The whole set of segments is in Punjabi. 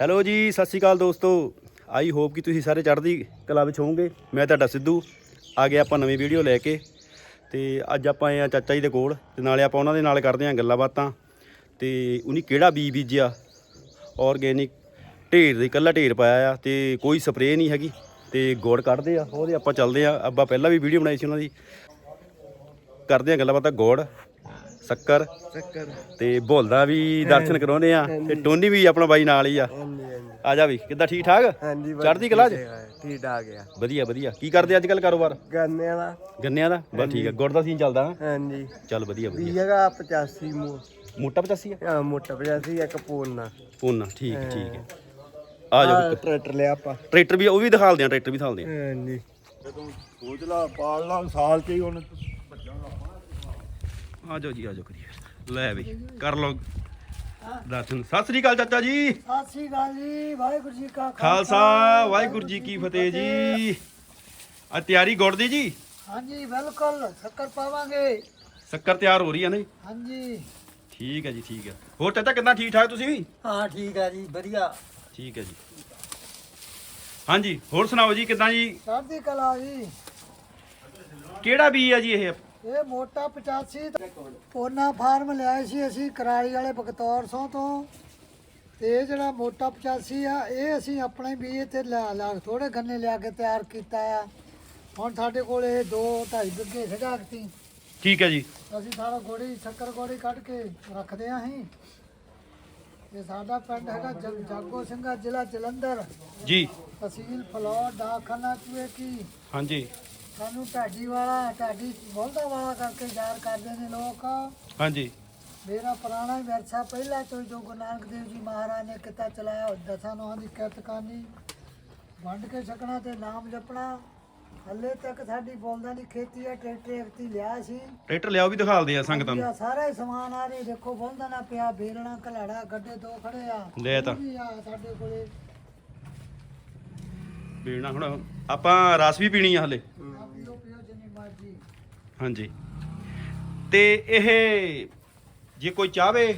ਹੈਲੋ ਜੀ, ਸਤਿ ਸ਼੍ਰੀ ਅਕਾਲ ਦੋਸਤੋ। ਆਈ ਹੋਪ ਕਿ ਤੁਸੀਂ ਸਾਰੇ ਚੜ੍ਹਦੀ ਕਲਾ ਵਿੱਚ ਹੋਵੋਗੇ। ਮੈਂ ਤੁਹਾਡਾ ਸਿੱਧੂ। ਆ ਗਿਆ ਆਪਾਂ ਨਵੀਂ ਵੀਡੀਓ ਲੈ ਕੇ। ਤੇ ਅੱਜ ਆਪਾਂ ਆਏ ਆ ਚਾਚਾ ਜੀ ਦੇ ਕੋਲ। ਤੇ ਨਾਲੇ ਆਪਾਂ ਉਹਨਾਂ ਦੇ ਨਾਲ ਕਰਦੇ ਆਂ ਗੱਲਾਂ ਬਾਤਾਂ। ਤੇ ਉਹਨੇ ਕਿਹੜਾ ਬੀਜ ਬੀਜਿਆ? ਆਰਗੇਨਿਕ ਢੇਰ ਦੇ, ਇਕੱਲਾ ਢੇਰ ਪਾਇਆ ਆ। ਤੇ ਕੋਈ ਸਪਰੇਅ ਨਹੀਂ ਹੈਗੀ। ਤੇ ਗੁੜ ਕੱਢਦੇ ਆ। ਉਹਦੇ ਆਪਾਂ ਚੱਲਦੇ ਆ ਆਪਾਂ ਪਹਿਲਾਂ ਵੀ ਵੀਡੀਓ ਬਣਾਈ ਸੀ ਉਹਨਾਂ ਦੀ। ਕਰਦੇ ਆ ਗੱਲਾਂ ਬਾਤਾਂ ਗੁੜ। ਸ਼ੱਕਰ ਚੱਕਰ ਤੇ ਭੁੱਲਦਾ ਵੀ ਦਰਸ਼ਨ ਕਰਾਉਨੇ ਆ ਤੇ ਟੋਨੀ ਵੀ ਆਪਣਾ ਬਾਈ ਨਾਲ ਹੀ ਆ। ਹਾਂਜੀ ਹਾਂਜੀ। ਆ ਜਾ ਵੀ ਕਿੱਦਾਂ ਠੀਕ ਠਾਕ? ਹਾਂਜੀ ਚੜ੍ਹਦੀ ਕਲਾ 'ਚ? ਠੀਕ ਆ ਗਿਆ ਵਧੀਆ ਵਧੀਆ। ਕੀ ਕਰਦੇ ਅੱਜ ਕੱਲ ਕਾਰੋਬਾਰ? ਗੰਨਿਆਂ ਦਾ। ਗੰਨਿਆਂ ਦਾ? ਬਸ ਠੀਕ ਆ ਗੁੜ ਦਾ ਸੀਨ ਚੱਲਦਾ ਨਾ ਹਾਂਜੀ। ਚੱਲ ਵਧੀਆ ਵਧੀਆ। ਜਗ੍ਹਾ 85 ਮੋ ਮੋਟਾ 85 ਆ? ਆ ਮੋਟਾ 85 ਇੱਕ ਪੂਰਨਾ ਪੂਨਾ ਠੀਕ ਹੈ, ਠੀਕ ਹੈ। ਆ ਜਾ ਆ ਟਰੈਕਟਰ ਲਿਆ ਆਪਾਂ। ਟਰੈਕਟਰ ਵੀ ਉਹ ਵੀ ਦਿਖਾਲਦੇ ਆ ਟਰੈਕਟਰ ਵੀ ਦਿਖਾਲਦੇ ਆ। ਹਾਂਜੀ। ਸੋਚ ਲਾ ਪਾਲ ਲਾ ਸਾਲ ਚ ਹੀ ਹੁਣ ਆ ਜਾਓ ਜੀ ਆ ਜਾਓ ਕਰੀਏ। ਲੈ ਵੀ ਕਰ ਲਓ। ਦਰਸ਼ਨ। ਸਤਿ ਸ੍ਰੀ ਅਕਾਲ ਚਾਚਾ ਜੀ। ਸਤਿ ਸ੍ਰੀ ਅਕਾਲ ਜੀ ਵਾਹਿਗੁਰੂ ਜੀ ਕਾ ਖਾਲਸਾ। ਵਾਹਿਗੁਰੂ ਜੀ ਕੀ ਫਤਿਹ ਜੀ। ਆ ਤਿਆਰੀ ਗੁੜ ਦੀ ਜੀ? ਹਾਂਜੀ ਬਿਲਕੁਲ ਸ਼ੱਕਰ ਪਾਵਾਂਗੇ। ਸ਼ੱਕਰ ਤਿਆਰ ਹੋ ਰਹੀ ਆ ਨਾ ਜੀ? ਹਾਂਜੀ। ਠੀਕ ਹੈ ਜੀ ਠੀਕ ਹੈ ਹੋਰ ਚਾਚਾ ਕਿੱਦਾਂ ਠੀਕ ਠਾਕ ਤੁਸੀਂ? ਵੀ ਹਾਂ ਠੀਕ ਆ ਜੀ ਵਧੀਆ। ਠੀਕ ਹੈ ਜੀ। ਹਾਂਜੀ ਹੋਰ ਸੁਣਾਓ ਜੀ ਕਿੱਦਾਂ ਜੀ? ਚੜ੍ਹਦੀ ਕਲਾ ਜੀ। ਕਿਹੜਾ ਬੀ ਆ ਜੀ ਇਹ? ਇਹ ਮੋਟਾ 85 ਪੋਨਾ ਫਾਰਮ ਲਿਆਏ ਸੀ ਅਸੀਂ ਕਰਾਲੀ ਵਾਲੇ ਬਗਤੌਰ ਸੋਂ ਤੋਂ। ਤੇ ਇਹ ਜਿਹੜਾ ਮੋਟਾ 85 ਆ ਇਹ ਅਸੀਂ ਆਪਣੇ ਵੀ ਤੇ ਲਾ ਲਾ ਥੋੜੇ ਗੰਨੇ ਲਿਆ ਕੇ ਤਿਆਰ ਕੀਤਾ ਆ। ਹੁਣ ਸਾਡੇ ਕੋਲ ਇਹ 2 2.5 ਬਿੱਗੇ ਖੜਾ ਸੀ ਠੀਕ ਹੈ ਜੀ। ਅਸੀਂ ਸਾਰਾ ਗੋੜੀ ਸ਼ੱਕਰ ਗੋੜੀ ਕੱਢ ਕੇ ਰੱਖਦੇ ਆਂ ਅਸੀਂ। ਇਹ ਸਾਡਾ ਪਿੰਡ ਹੈਗਾ ਜਗ- ਜਾਗੋ ਸਿੰਘਾ ਜ਼ਿਲ੍ਹਾ ਜਲੰਧਰ। ਜੀ। ਤਹਿਸੀਲ ਫਲੌਰ ਡਾਕਖਾਨਾ ਚੂਏ ਕੀ ਹਾਂਜੀ। ਸਾਨੂੰ ਢਾਡੀ ਵਾਲਾ ਢਾਡੀ ਬੋਲਦਾ ਵਾਲਾ ਕਰਕੇ ਯਾਦ ਕਰਦੇ ਨੇ ਲੋਕ। ਹਾਂਜੀ। ਮੇਰਾ ਪੁਰਾਣਾ ਹੀ ਵਿਰਸਾ ਪਹਿਲਾਂ ਤੋਂ ਹੀ ਜੋ ਗੁਰੂ ਨਾਨਕ ਦੇਵ ਜੀ ਮਹਾਰਾਜ ਨੇ ਕਿੱਤਾ ਚਲਾਇਆ ਉਹ ਦਸਾਂ ਨੋਹਾਂ ਦੀ ਕਿਰਤ ਕਰਨੀ। ਵੰਡ ਕੇ ਛਕਣਾ ਤੇ ਨਾਮ ਜਪਣਾ। ਹੱਲੇ ਤੱਕ ਸਾਡੀ ਬੋਲਦਾ ਨਹੀਂ ਖੇਤੀ ਆ ਟਰੈਕਟਰ ਇਕਤੀ ਲਿਆ ਸੀ। ਟਰੈਕਟਰ ਲਿਆਓ ਵੀ ਦਿਖਾਲਦੇ ਆ ਸੰਗਤਾਂ ਨੂੰ। ਸਾਰਾ ਹੀ ਸਮਾਨ ਆ ਰਹੀ ਦੇਖੋ ਬੋਲਦਾ ਨਾ ਪਿਆ ਬੇਲਣਾ ਕਲਾੜਾ ਗੱਡੇ ਦੋ ਖੜੇ ਆ। ਲੈ ਤਾਂ। ਉਹ ਵੀ ਆ ਸਾਡੇ ਕੋਲੇ। ਪੀਣਾ ਹੁਣ ਆਪਾਂ ਰਸ ਵੀ ਪੀਣੀ ਆ ਹਲੇ ਆ ਪੀਓ ਪੀਓ ਜਿੰਨੀ ਮਰਜ਼ੀ ਹਾਂਜੀ। ਤੇ ਇਹ ਜੇ ਕੋਈ ਚਾਹਵੇ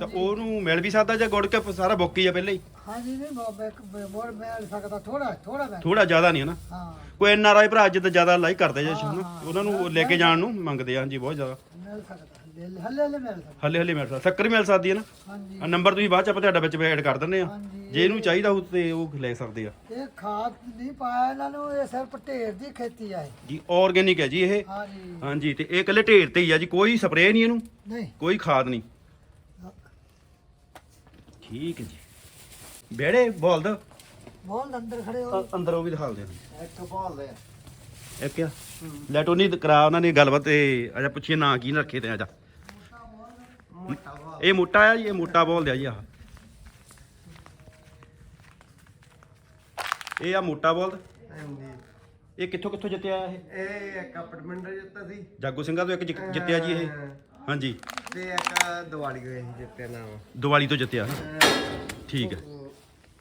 ਤਾਂ ਉਹਨੂੰ ਮਿਲ ਵੀ ਸਕਦਾ ਜਾਂ ਗੁੜ ਕੇ ਸਾਰਾ ਬੁੱਕ ਹੀ ਆ ਪਹਿਲਾਂ ਹੀ? ਹਾਂਜੀ ਨਹੀਂ ਮੋ ਮੋੜ ਮਿਲ ਸਕਦਾ ਥੋੜਾ ਥੋੜਾ ਮਿਲ ਥੋੜਾ ਜ਼ਿਆਦਾ ਨਹੀਂ ਹੈ ਨਾ? ਹਾਂ। ਕੋਈ ਐਨ ਆਰ ਆਈ ਭਰਾ ਜਿੱਦਾਂ ਜ਼ਿਆਦਾ ਲਾਈਕ ਕਰਦੇ ਜਾਂ। ਉਹਨਾਂ ਨੂੰ ਲੈ ਕੇ ਜਾਣ ਨੂੰ ਮੰਗਦੇ ਆ ਹਾਂਜੀ ਬਹੁਤ ਜ਼ਿਆਦਾ। ਮਿਲ ਸਕਦਾ। ਹੱਲੇ ਹੱਲੇ ਮਿਲ ਸਕਦਾ। ਹਲੇ ਹਲੇ ਮਿਲ ਸਕਦਾ। ਸ਼ੱਕਰ ਮਿਲ ਸਕਦੀ ਹੈ ਨਾ? ਹਾਂਜੀ। ਆ ਨੰਬਰ ਤੁਸੀਂ ਬਾਅਦ ਚ ਆਪਾਂ ਤੁਹਾਡਾ ਵਿੱਚ ਐਡ ਕਰ ਦਿੰਦੇ ਆ ਹਾਂਜੀ। ਜੇ ਇਹਨੂੰ ਚਾਹੀਦਾ ਹੋ ਤੇ ਉਹ ਲੈ ਸਕਦੇ ਆ। ਇਹ ਖਾਦ ਨਹੀਂ ਪਾਇਆ ਇਹਨਾਂ ਨੂੰ ਇਹ ਸਿਰਫ ਢੇਰ ਦੀ ਖੇਤੀ ਆ ਇਹ। ਜੀ ਆਰਗੇਨਿਕ ਹੈ ਜੀ ਇਹ। ਹਾਂਜੀ। ਹਾਂਜੀ ਤੇ ਇਹ ਇਕੱਲੇ ਢੇਰ ਤੇ ਹੀ ਆ ਜੀ। ਕੋਈ ਸਪਰੇਅ ਨਹੀਂ ਇਹਨੂੰ। ਨਹੀਂ। ਕੋਈ ਖਾਦ ਨਹੀਂ। ਠੀਕ ਹੈ ਜੀ। ਬੇੜੇ ਬੋਲ ਦੋ। ਬੋਲ ਅੰਦਰ ਖੜੇ ਹੋ। ਅੰਦਰ ਉਹ ਵੀ ਦਿਖਾ ਦੇ ਇੱਕ ਬਾਲ ਦੇ। ਇੱਕ ਆ ਲੈ ਟੋਨੀ ਕਰਾ ਉਹਨਾਂ ਨੇ ਗੱਲਬਾਤ ਤੇ ਆਜਾ ਪੁੱਛੀਏ ਨਾਂ ਕੀ ਰੱਖੇ ਤੇ ਆਜਾ ਇਹ ਮੋਟਾ ਆ ਜੀ ਇਹ ਮੋਟਾ ਬੋਲਦੇ ਆ ਜੀ ਆਹ। ਇਹ ਆ ਮੋਟਾ ਬੋਲ ਹਾਂਜੀ। ਇਹ ਕਿੱਥੋਂ ਕਿੱਥੋਂ ਜਿੱਤਿਆ ਇਹ? ਇਹ ਇੱਕ ਅਪਾਰਟਮੈਂਟ ਜਿੱਤਾ ਸੀ। ਜਾਗੋ ਸਿੰਘਾਂ ਤੋਂ ਇੱਕ ਜਿ- ਜਿੱਤਿਆ ਜੀ ਇਹ। ਹਾਂਜੀ। ਤੇ ਇੱਕ ਦਿਵਾਲੀ ਸੀ ਜਿੱਤੇ ਨਾਮ। ਦੀਵਾਲੀ ਤੋਂ ਜਿੱਤਿਆ। ਠੀਕ ਹੈ।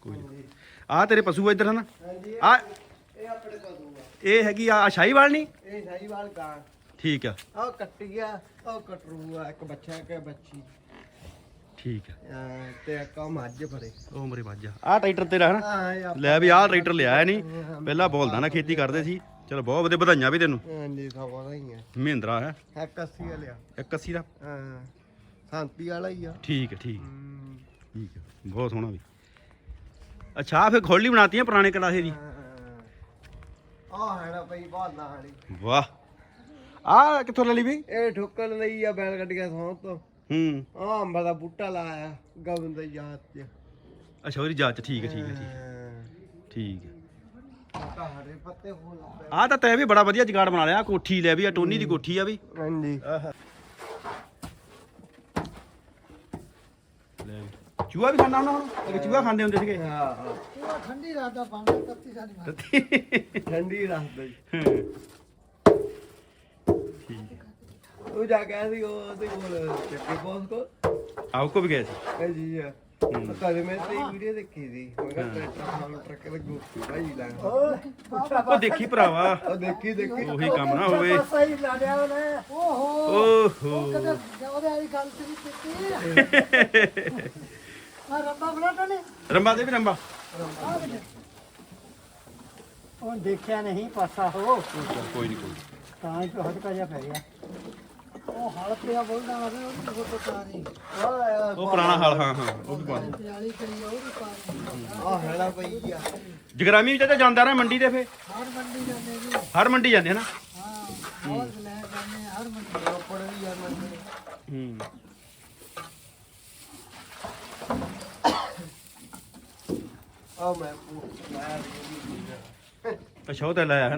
ਕੋਈ ਨਹੀਂ ਆ ਤੇਰੇ ਪਸ਼ੂ ਆ ਇੱਧਰ ਹਨ? ਹਾਂਜੀ। ਆ ਇਹ ਆਪਣੇ ਕੋਲ ਆ। ਇਹ ਹੈਗੀ ਆ ਸ਼ਾਹੀਵਾਲ ਨਹੀਂ ਇਹ ਸਾਈਵਾਲ ਗਾਂ। ਠੀਕ ਆ। ਉਹ ਕੱਟੀ ਗਿਆ ਉਹ ਕਟਰੂ ਆ ਇੱਕ ਬੱਚਾ ਇੱਕ ਬੱਚੀ। ਠੀਕ ਆ। ਅਹ ਤੇ ਇੱਕ ਉਹ ਮੱਝ ਫਰੇ ਉਹ ਮਰੇ ਵਾਜਾ ਆ। ਟਰੈਕਟਰ ਤੇਰਾ ਹਨਾ ਹਾਂ ਲੈ ਵੀ ਆਹ ਟਰੈਕਟਰ ਲਿਆ। ਨਹੀਂ ਪਹਿਲਾਂ ਬੋਲਦਾ ਨਾ ਖੇਤੀ ਕਰਦੇ ਸੀ। ਚਲੋ ਬਹੁਤ ਵਧੀਆ ਵਧਾਈਆਂ ਵੀ ਤੈਨੂੰ। ਹਾਂਜੀ ਸਭ ਦਾ ਹੀ ਹੈ। ਮਹਿੰਦਰਾ ਹੈ ਇੱਕ 80 ਵਾਲਿਆ 81 ਦਾ। ਹਾਂ ਸ਼ਾਂਤੀ ਵਾਲਾ ਹੀ ਆ। ਠੀਕ ਹੈ ਠੀਕ ਹੈ, ਹਮ, ਠੀਕ ਹੈ ਬਹੁਤ ਸੋਹਣਾ ਵੀ। ਅੱਛਾ ਆਹ ਫਿਰ ਖੋਲੀ ਬਣਾਤੀਆਂ ਪੁਰਾਣੇ ਕਲਾਸੇ ਦੀ। ਹਾਂ ਆਹ ਹੈ ਨਾ ਪਈ ਬਹੁਤ ਨਾਲੀ ਵਾਹ। ਆ ਕਿੱਥੋਂ ਲੈ ਲਈ ਵੀ ਇਹ ਠੋਕਣ ਲਈ ਆ ਬੈਲ ਗੱਡੀਆਂ ਸੌਂ ਤੋਂ। ਹੂੰ। ਆਹ ਅੰਬਾਂ ਦਾ ਬੂਟਾ ਲਾਇਆ ਗਵਨ ਦੀ ਯਾਦ ਚ। ਅੱਛਾ ਉਹਦੀ ਜਾਂਚ ਠੀਕ ਹੈ ਠੀਕ ਹੈ ਠੀਕ ਹੈ, ਹਾਂ। ਠੀਕ ਹੈ। ਤਾਂ ਹਰੇ ਪੱਤੇ ਤਾਂ ਤੈ ਵੀ ਬੜਾ ਵਧੀਆ ਜਗਾੜ ਬਣਾ ਲਿਆ। ਕੋਠੀ ਲੈ ਵੀ ਆ ਟੋਨੀ ਦੀ ਕੋਠੀ ਆ ਵੀ। ਹਾਂਜੀ। ਚੂਹਾ ਵੀ ਹੁੰਦਾ ਹੁਣ? ਅੱਗੇ ਚੂਹਾ ਖਾਂਦੇ ਹੁੰਦੇ ਸੀਗੇ। ਹਾਂ ਉਹ ਠੰਡੀ ਰਾਤ ਦਾ ਪਾਣੀ ਤੱਤੀ ਸਾਡੀ ਮਾਰ ਠੰਡੀ ਰੱਖਦਾ ਜੀ ਹਾਂ। ਉਹ ਜਾ ਕੇ ਸੀ ਉਹ ਉਹਦੇ ਕੋਲ ਚੱਕੇ ਬੋਸ ਕੋ ਆਓ ਕੋ ਵੀ ਗਏ ਸੀ? ਇਹ ਜੀ ਆ ਕਦੇ ਮੈਂ ਤੇ ਵੀਡੀਓ ਦੇਖੀ ਸੀ। ਮੈਂ ਕਿਹਾ ਟਰੈਕਟਰ ਖਾਣ ਟਰੱਕ ਦੇ ਗੁੱਪੀ ਭਾਈ ਲਾ। ਉਹ ਦੇਖੀ ਭਰਾਵਾ। ਉਹ ਦੇਖੀ ਦੇਖੀ। ਉਹੀ ਕੰਮ ਨਾ ਹੋਵੇ। ਸਹੀ ਲਾੜਿਆ ਉਹਨੇ? ਓਹੋ। ਓਹੋ ਕਦੇ ਉਹਦੇ ਵਾਲੀ ਗੱਲ ਤੇ ਨਹੀਂ ਕੀਤੀ ਆ। ਰੱਬਾ ਬਲਾਟਾ ਨੇ ਰੰਬਾ ਦੇ ਵੀ ਰੰਬਾ। ਉਹ ਦੇਖਿਆ ਨਹੀਂ ਪਾਸਾ ਹੋ ਕੋਈ ਨਹੀਂ ਕੋਈ ਤਾਂ ਹੀ ਹਟਕਾ ਜਿਹਾ ਪੈ ਗਿਆ। ਉਹ ਹਲ ਪਿਆ ਬੋਲਦਾ ਵਾ ਉਹ ਤੋਂ ਪਤਾ ਨਹੀਂ। ਉਹ ਪੁਰਾਣਾ ਹਾਲ ਹਾਂ ਹਾਂ ਉਹ ਵੀ ਪਾ ਦੇ ਪਿਆਲੀ ਕਰੀ ਆ, ਉਹ ਵੀ ਪਾ ਦਿੰਦੇ। ਆ ਹੈਲਾ ਪਈ ਆ। ਜਗਰਾਮੀ ਵੀ ਚਾਚਾ ਜਾਂਦਾ ਰਿਹਾ ਮੰਡੀ ਤੇ ਫੇ ਹਰ ਮੰਡੀ ਜਾਂਦੇ ਜੀ। ਹਰ ਮੰਡੀ ਜਾਂਦੇ ਹਨਾ ਹਾਂ ਬਹੁਤ ਲੈ ਜਾਂਦੇ ਆ, ਹਰ ਮੰਡੀ। ਰੋਪੜ ਵੀ ਆ ਮੰਨੇ ਹੂੰ। ਆ ਮੈਂ ਪੁੱਛ ਮੈਂ ਵੀ ਅੱਛਾ ਉਹ ਤੇ ਲਾਇਆ ਹੈ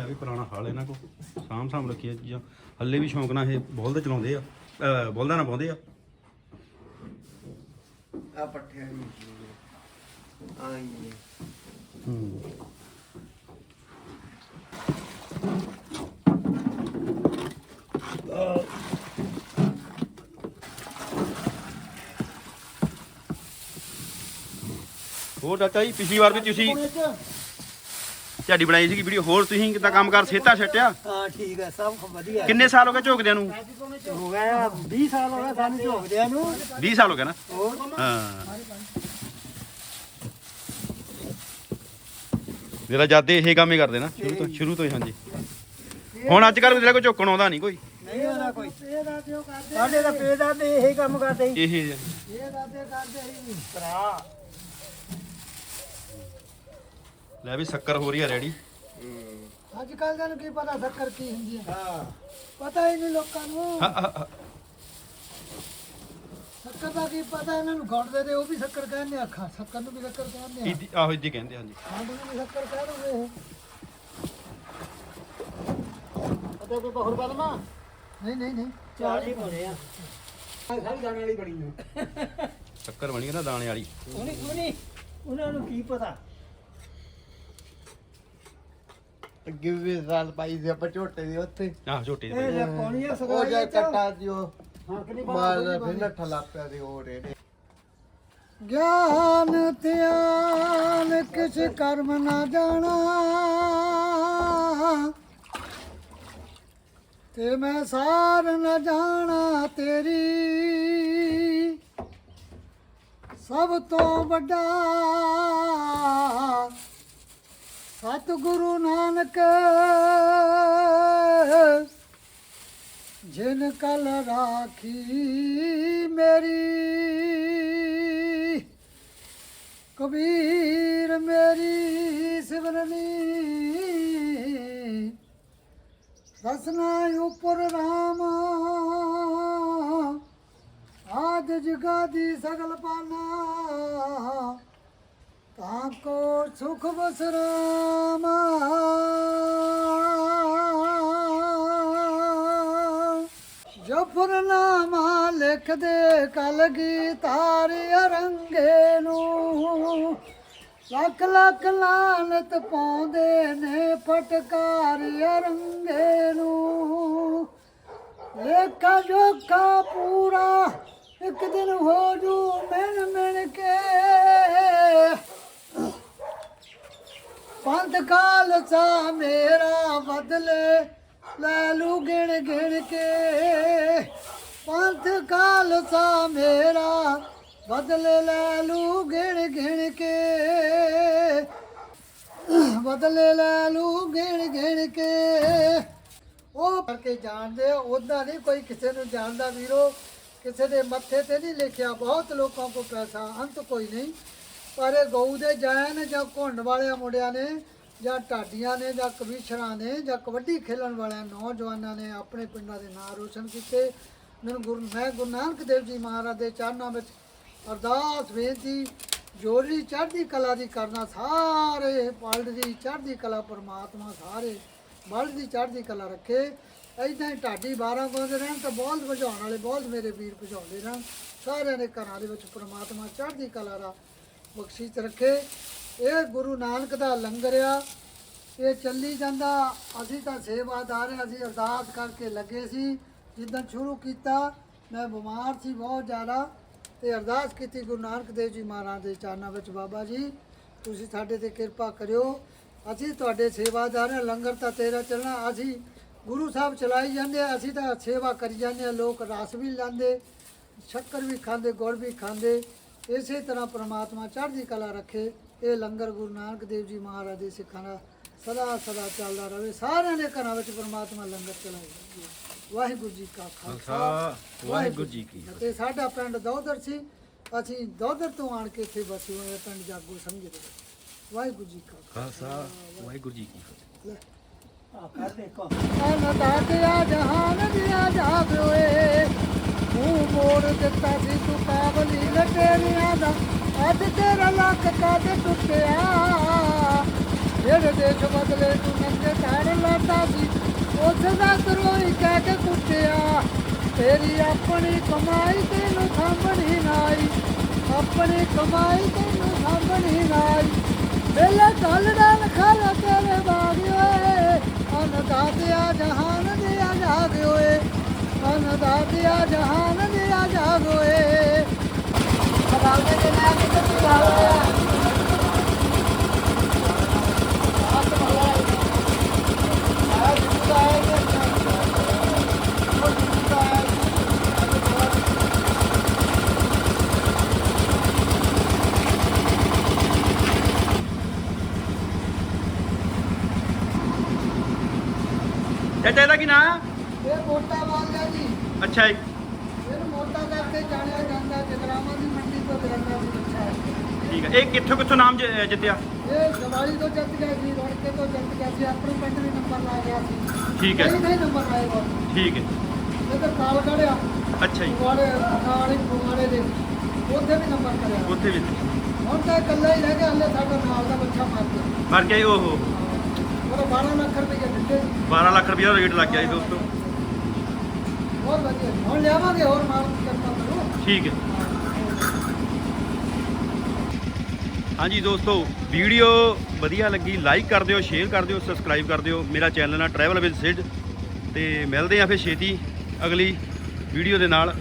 ਨਾ ਹਾਂ ਇਹ ਵੀ ਪੁਰਾਣਾ ਹਾਲ ਇਹਨਾਂ ਕੋ ਸਾਮ ਸਾਮ ਰੱਖੀਆਂ ਚੀਜ਼ਾਂ। ਹੱਲੇ ਵੀ ਸ਼ੌਂਕ ਨਾਲ ਇਹ ਬੋਲਦ ਚਲਾਉਂਦੇ ਆ। ਅਹ ਬੋਲਦਾ ਨਾ ਪਾਉਂਦੇ ਆ। ਆ ਪੱਠਿਆਂ ਦੀ ਆਈ ਹੋਰ ਚਾਚਾ ਜੀ ਪਿਛਲੀ ਵਾਰ ਵੀ ਤੁਸੀਂ ਝਾੜੀ ਬਣਾਈ ਸੀਗੀ ਵੀਡੀਓ। ਹੋਰ ਤੁਸੀਂ ਕਿੱਦਾਂ ਕੰਮ ਕਰ ਸੇਤਾ ਛੱਟਿਆ ਹਾਂ ਠੀਕ ਹੈ ਸਭ ਵਧੀਆ। ਕਿੰਨੇ ਸਾਲ ਹੋ ਗਏ ਝੋਕਦਿਆਂ ਨੂੰ? ਹੋ ਗਿਆ 20 ਸਾਲ ਹੋ ਗਏ ਸਾਨੂੰ ਝੋਕਦਿਆਂ ਨੂੰ। 20 ਸਾਲ ਹੋ ਗਏ ਨਾ? ਹਾਂ। ਜਿਹੜਾ ਜਾਦੇ ਇਹ ਕੰਮ ਹੀ ਕਰਦੇ ਨਾ ਸ਼ੁਰੂ ਤੋਂ ਸ਼ੁਰੂ ਤੋਂ ਹੀ ਹਾਂਜੀ। ਹੁਣ ਅੱਜ ਕੱਲ੍ਹ ਜਿਹੜਾ ਕੋਈ ਝੋਕਣ ਆਉਂਦਾ ਨਹੀਂ ਕੋਈ। ਨਹੀਂ ਹੋਣਾ ਕੋਈ। ਸਾਡੇ ਦਾ ਪੇਦਾ ਤੇ ਇਹੀ ਕੰਮ ਕਰਦੇ ਇਹ ਇਹ ਦਾਦੇ ਕਰਦੇ ਹੀ ਭਰਾ। ਲੈ ਵੀ ਸ਼ੱਕਰ ਹੋ ਰਹੀ ਆ ਰੈਡੀ ਅੱਜ ਕੱਲ ਦਾ ਨੂੰ ਕੀ ਪਤਾ ਸ਼ੱਕਰ ਕੀ ਹੁੰਦੀ ਹੈ ਹਾਂ। ਪਤਾ ਹੀ ਨਹੀਂ ਲੋਕਾਂ ਨੂੰ। ਹਾਂ, ਹਾਂ, ਹਾਂ। ਸ਼ੱਕਰ ਦਾ ਕੀ ਪਤਾ ਇਹਨਾਂ ਨੂੰ ਗੁੜ ਦੇ ਦੇ ਉਹ ਵੀ ਸ਼ੱਕਰ ਕਹਿੰਦੇ ਆ ਸ਼ੱਕਰ ਨੂੰ ਵੀ ਸ਼ੱਕਰ ਕਹਿੰਦੇ ਆ। ਇੱਦੀ ਆਹੋ ਇੱਦੀ ਕਹਿੰਦੇ ਹਾਂਜੀ। ਖੰਡ ਨੂੰ ਵੀ ਸ਼ੱਕਰ ਕਹਿ ਦੋਗੇ ਪਤਾ ਕੋਈ ਹੋਰ ਬਦਮਾ ਨਹੀਂ ਨਹੀਂ ਨਹੀਂ। ਚਾਰ ਹੀ ਪਾਉਣੇ ਆ। ਸਾਰੀ ਜਾਣ ਵਾਲੀ ਬੜੀ ਨੂੰ ਸ਼ੱਕਰ ਬਣੀ ਨਾ ਦਾਣੇ ਵਾਲੀ। ਉਹਨੇ ਉਹਨੇ ਉਹਨਾਂ ਨੂੰ ਕੀ ਪਤਾ? ਅੱਗੇ ਵੀ ਸਾਲ ਪਾਈ ਸੀ ਆਪਾਂ ਝੋਟੇ ਦੇ ਉੱਤੇ ਆਹ ਝੋਟੇ ਦੇ ਇਹ ਜੇ ਪਾਉਣੀ ਆ ਉਹ ਸਗਾਈ ਜਾ ਚ ਕੱਟਾ ਦਿਓ ਹਾਂ ਕਿ ਨਹੀਂ ਮਾਰ ਫਿਰ ਨੱਠਾ ਲੱਗ ਪਿਆ ਤੇ ਉਹ ਰੇੜੇ। ਗਿਆਨ ਧਿਆਨ ਕਿਛ ਕਰਮ ਨਾ ਜਾਣਾ। ਤੇ ਮੈਂ ਸਾਰ ਨਾ ਜਾਣਾ ਤੇਰੀ। ਸਭ ਤੋਂ ਵੱਡਾ ਸਤਿਗੁਰੂ ਨਾਨਕ, ਜਿਨ ਕਲ ਰਾਖੀ ਮੇਰੀ, ਕਬੀਰ ਮੇਰੀ ਸਿਵਰਨੀ ਰਸਨਾ ਉਪਰ ਰਾਮ, ਆਦ ਜਗਾਦੀ ਸਗਲ ਪਾਲਾ ਤਾਂ ਕੋ ਸੁਖ ਬਸਰਾਮ ਜਫਰਨਾਮਾ ਲਿਖ ਦੇ ਕਲਗੀ ਤਾਰੇ ਰੰਗੇ ਨੂੰ ਲੱਖ ਲੱਖ ਲਾਨਤ ਪਾਉਂਦੇ ਨੇ ਫਟਕਾਰ ਰੰਗੇ ਨੂੰ ਲੇਖਾ ਜੋਖਾ ਪੂਰਾ ਇੱਕ ਦਿਨ ਹੋ ਜੂ ਮਿਣ ਮਿਣ ਕੇ ਪੰਥ ਖਾਲਸਾ ਮੇਰਾ ਬਦਲੇ ਲੈ ਲੂ ਗਿਣ ਗਿਣ ਕੇ। ਪੰਥ ਖਾਲਸਾ ਮੇਰਾ ਬਦਲੇ ਲੈ ਲੂ ਗਿਣ ਗਿਣ ਕੇ। ਬਦਲੇ ਲੈ ਲੂ ਗਿਣ ਗਿਣ ਕੇ। ਉਹ ਕਰਕੇ ਜਾਣਦੇ ਉਹਦਾ ਨਹੀਂ ਕੋਈ ਕਿਸੇ ਨੂੰ ਜਾਣਦਾ ਵੀਰੋ। ਕਿਸੇ ਦੇ ਮੱਥੇ ਤੇ ਨਹੀਂ ਲਿਖਿਆ, ਬਹੁਤ ਲੋਕਾਂ ਕੋ ਪੈਸਾ, ਅੰਤ ਕੋਈ ਨਹੀਂ। ਪਰ ਇਹ ਗਊ ਦੇ ਜੈਨ ਜਾਂ ਘੁੰਡ ਵਾਲਿਆਂ ਮੁੰਡਿਆਂ ਨੇ ਜਾਂ ਢਾਡੀਆਂ ਨੇ ਜਾਂ ਕਵੀਸ਼ਰਾਂ ਨੇ ਜਾਂ ਕਬੱਡੀ ਖੇਲਣ ਵਾਲਿਆਂ ਨੌਜਵਾਨਾਂ ਨੇ ਆਪਣੇ ਪਿੰਡਾਂ ਦੇ ਨਾਂ ਰੋਸ਼ਨ ਕੀਤੇ। ਮੈਨੂੰ ਗੁਰੂ ਮੈਂ ਗੁਰੂ ਨਾਨਕ ਦੇਵ ਜੀ ਮਹਾਰਾਜ ਦੇ ਚਰਨਾਂ ਵਿੱਚ ਅਰਦਾਸ, ਬੇਨਤੀ, ਜੋੜੀ ਚੜ੍ਹਦੀ ਕਲਾ ਦੀ ਕਰਨਾ ਸਾਰੇ ਵਰਲਡ ਦੀ ਚੜ੍ਹਦੀ ਕਲਾ ਪਰਮਾਤਮਾ ਸਾਰੇ ਵਰਲਡ ਦੀ ਚੜ੍ਹਦੀ ਕਲਾ ਰੱਖੇ। ਏਦਾਂ ਹੀ ਢਾਡੀ 12 ਗਾਉਂਦੇ ਰਹਿਣ ਤਾਂ ਬਹੁਤ ਵਜਾਉਣ ਵਾਲੇ, ਬਹੁਤ ਮੇਰੇ ਵੀਰ ਭਜਾਉਂਦੇ ਰਹਿਣ। ਸਾਰਿਆਂ ਦੇ ਘਰਾਂ ਦੇ ਵਿੱਚ ਪਰਮਾਤਮਾ ਚੜ੍ਹਦੀ ਕਲਾ ਦਾ ਬਖਸ਼ਿਸ਼ ਰੱਖੇ। ਇਹ ਗੁਰੂ ਨਾਨਕ ਦਾ ਲੰਗਰ ਆ। ਇਹ ਚੱਲੀ ਜਾਂਦਾ। ਅਸੀਂ ਤਾਂ ਸੇਵਾਦਾਰ ਹਾਂ, ਅਸੀਂ ਅਰਦਾਸ ਕਰਕੇ ਲੱਗੇ ਸੀ। ਜਿੱਦਾਂ ਸ਼ੁਰੂ ਕੀਤਾ ਮੈਂ ਬਿਮਾਰ ਸੀ ਬਹੁਤ ਜ਼ਿਆਦਾ। ਤੇ ਅਰਦਾਸ ਕੀਤੀ ਗੁਰੂ ਨਾਨਕ ਦੇਵ ਜੀ ਮਹਾਰਾਜ ਦੇ ਚਰਨਾਂ ਵਿੱਚ ਬਾਬਾ ਜੀ ਤੁਸੀਂ ਸਾਡੇ ਤੇ ਕਿਰਪਾ ਕਰਿਓ। ਅਸੀਂ ਤੁਹਾਡੇ ਸੇਵਾਦਾਰ ਹਾਂ। ਲੰਗਰ ਤਾਂ ਤੇਰਾ ਚੱਲਣਾ। ਅਸੀਂ ਗੁਰੂ ਸਾਹਿਬ ਚਲਾਈ ਜਾਂਦੇ ਅਸੀਂ ਤਾਂ ਸੇਵਾ ਕਰੀ ਜਾਂਦੇ ਆ ਲੋਕ ਰਸ ਵੀ ਲਾਂਦੇ ਸ਼ੱਕਰ ਵੀ ਖਾਂਦੇ ਗੁੜ ਵੀ ਖਾਂਦੇ। ਇਸੇ ਤਰ੍ਹਾਂ ਪ੍ਰਮਾਤਮਾ ਚੜ੍ਹਦੀ ਕਲਾ ਰੱਖੇ ਇਹ ਲੰਗਰ ਗੁਰੂ ਨਾਨਕ ਦੇਵ ਜੀ ਮਹਾਰਾਜ ਦੇ ਸਿੱਖਾਂ ਦਾ ਸਦਾ ਸਦਾ ਚੱਲਦਾ ਰਹੇ। ਸਾਰਿਆਂ ਦੇ ਘਰਾਂ ਵਿੱਚ ਪ੍ਰਮਾਤਮਾ ਲੰਗਰ ਚਲਾਏ ਵਾਹਿਗੁਰੂ ਜੀ ਕਾ ਖਾਲਸਾ। ਵਾਹਿਗੁਰੂ ਜੀ ਕੀ ਫਤਿਹ। ਸਾਡਾ ਪਿੰਡ ਦੌਦਰ ਸੀ। ਅਸੀਂ ਦੌਦਰ ਤੋਂ ਆਣ ਕੇ ਇੱਥੇ ਬਸੇ ਹੋਏ ਪਿੰਡ ਜਾਗੋ ਸਮਝਦੇ ਵਾਹਿਗੁਰੂ ਜੀ ਕਾ ਖਾਲਸਾ। ਵਾਹਿਗੁਰੂ ਜੀ ਕੀ ਫਤਿਹ। ਅਨ ਦਾਤਿਆ ਜਹਾਨ ਦਿਆ ਜਾਗੋਏ ਮੂੰਹ ਮੋੜ ਦਿੱਤਾ ਸੀ ਤੂੰ ਕਾਬਲੀ ਲਟੇਰੀਆਂ ਦਾ। ਅੱਜ ਤੇਰਾ ਲੱਕ ਕਦ ਟੁੱਟਿਆ? ਜਿਹੜੇ ਦੇਸ਼ ਬਦਲੇ ਤੂੰ ਨੰਗੇ ਧੜ ਲਾਤਾ ਸੀ। ਉਸ ਦਾ ਤਰੋਈ ਕਹਿ ਕੇ ਕੁੱਟਿਆ ਤੇਰੀ ਆਪਣੀ ਕਮਾਈ ਤੈਨੂੰ ਸਾਂਭਣੀ ਨਾਈ। ਆਪਣੀ ਕਮਾਈ ਤੈਨੂੰ ਸਾਂਭਣੀ ਨਾਈ। ਵੇਲੇ ਢਲੜਾ ਲਖਾਲਾ ਤੇਰੇ ਬਾਗ ਓਏ ਅਨ ਦਾਤਿਆ ਜਹਾਨ ਦਿਆ ਜਾਗ ਓਏ। ਅਨ ਦਾਤਿਆ ਜਹਾਨ ਦਿਆ ਓਏ ਸਦਾਵੇ ਦੇ ਨਾਲ ਕਿਤੇ ਲਾਇਆ ਚਾਚਾ ਇਹਦਾ ਕੀ ਨਾਂ? ਇਹ ਮੋਟਾ ਵਾਲਿਆ ਜੀ। ਅੱਛਾ ਜੀ ਇਹਨੂੰ ਮੋਟਾ ਕਰਕੇ ਜਾਣਿਆ ਜਾਂਦਾ ਜਗਰਾਵਾਂ ਦੀ ਮੰਡੀ ਤੋਂ ਜਗਰਾਵਾਂ ਦੀ ਅੱਛਾ ਹੈ ਠੀਕ ਹੈ ਇਹ ਕਿੱਥੋਂ ਕਿੱਥੋਂ ਨਾਮ ਜਿ- ਜਿੱਤਿਆ? ਇਹ ਦਿਵਾਲੀ ਤੋਂ ਜਿੱਤ ਗਿਆ ਸੀ ਰੋੜਕੇ ਤੋਂ ਜਿੱਤ ਗਿਆ ਸੀ ਆਪਣੇ ਪਿੰਡ ਵੀ ਨੰਬਰ ਲਾ ਗਿਆ ਸੀ ਠੀਕ ਹੈ। ਕਈ ਕਈ ਨੰਬਰ ਆਏ ਬਹੁਤ ਠੀਕ ਹੈ। ਇਹ ਤਾਂ ਕਾਲ ਕੜਿਆ ਅੱਛਾ ਜੀ। ਨਾਲ ਹੀ ਫਗਵਾੜੇ ਦੇ ਉੱਥੇ ਵੀ ਨੰਬਰ ਕਰਿਆ। ਉੱਥੇ ਵੀ ਹੁਣ ਤਾਂ ਇਕੱਲਾ ਹੀ ਰਹਿ ਗਿਆ ਹਲੇ ਸਾਡਾ ਨਾਲ ਦਾ ਬੱਚਾ ਮਰ ਗਿਆ। ਮਰ ਗਿਆ ਜੀ ਉਹ ਉਹ 12 ਲੱਖ ਰੁਪਏ ਦਿੱਤੇ ਸੀ 12 ਲੱਖ ਰੁਪਏ ਦਾ ਰੇਟ ਲੱਗ ਗਿਆ ਜੀ ਦੋਸਤੋ। ਬਹੁਤ ਵਧੀਆ ਹੁਣ ਲਿਆਵਾਂਗੇ ਹੋਰ ਮਾਲ ਕਰਤਾ ਕਰੋ। ਠੀਕ ਹੈ। ਹਾਂਜੀ ਦੋਸਤੋ, ਵੀਡੀਓ ਵਧੀਆ ਲੱਗੀ ਲਾਈਕ ਕਰ ਦਿਓ ਸ਼ੇਅਰ ਕਰ ਦਿਓ ਸਬਸਕ੍ਰਾਈਬ ਕਰ ਦਿਓ। ਮੇਰਾ ਚੈਨਲ ਆ ਟਰੈਵਲ ਵਿਦ ਸਿਡ ਤੇ ਮਿਲਦੇ ਆ ਫਿਰ ਛੇਤੀ ਅਗਲੀ ਵੀਡੀਓ ਦੇ ਨਾਲ।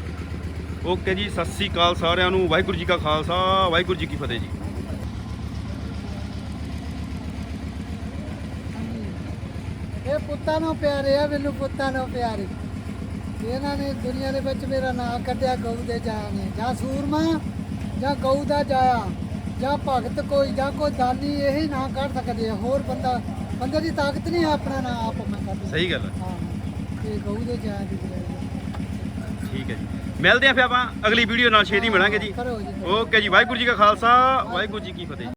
ਓਕੇ ਜੀ, ਸਤਿ ਸ੍ਰੀ ਅਕਾਲ ਸਾਰਿਆਂ ਨੂੰ। ਵਾਹਿਗੁਰੂ ਜੀ ਕਾ ਖਾਲਸਾ, ਵਾਹਿਗੁਰੂ ਜੀ ਕੀ ਫਤਿਹ ਜੀ। ਇਹ ਪੁੱਤਾਂ ਨੂੰ ਪਿਆਰੇ ਆ, ਮੈਨੂੰ ਪੁੱਤਾਂ ਨੂੰ ਪਿਆਰੇ। ਇਹਨਾਂ ਨੇ ਦੁਨੀਆ ਦੇ ਵਿੱਚ ਮੇਰਾ ਨਾਮ ਕੱਢਿਆ, ਗਊ ਦੇ ਜਾਇਆ ਜਾਂ ਸੂਰਮਾ ਜਾਂ ਗਊ ਦਾ ਜਾਇਆ। ਜਾਂ ਭਗਤ ਕੋਈ ਜਾਂ ਕੋਈ ਦਾਨੀ ਇਹੀ ਨਾਂ ਕੱਢ ਸਕਦੇ ਆ। ਹੋਰ ਬੰਦਾ ਬੰਦੇ ਦੀ ਤਾਕਤ ਨਹੀਂ ਹੈ ਆਪਣਾ ਨਾਂ ਆਪ ਮੈਂ ਕੱਢ ਸਹੀ ਗੱਲ ਹੈ ਹਾਂ। ਤੇ ਗਊ ਦੇ ਜਾਇਆ ਦੀ ਠੀਕ ਹੈ ਜੀ। ਮਿਲਦੇ ਆ ਫਿਰ ਆਪਾਂ ਅਗਲੀ ਵੀਡੀਓ ਨਾਲ ਛੇਤੀ ਮਿਲਾਂਗੇ ਜੀ। ਕਰੋ ਜੀ ਓਕੇ ਜੀ ਵਾਹਿਗੁਰੂ ਜੀ ਕਾ ਖਾਲਸਾ ਵਾਹਿਗੁਰੂ ਜੀ ਕੀ ਫਤਿਹ।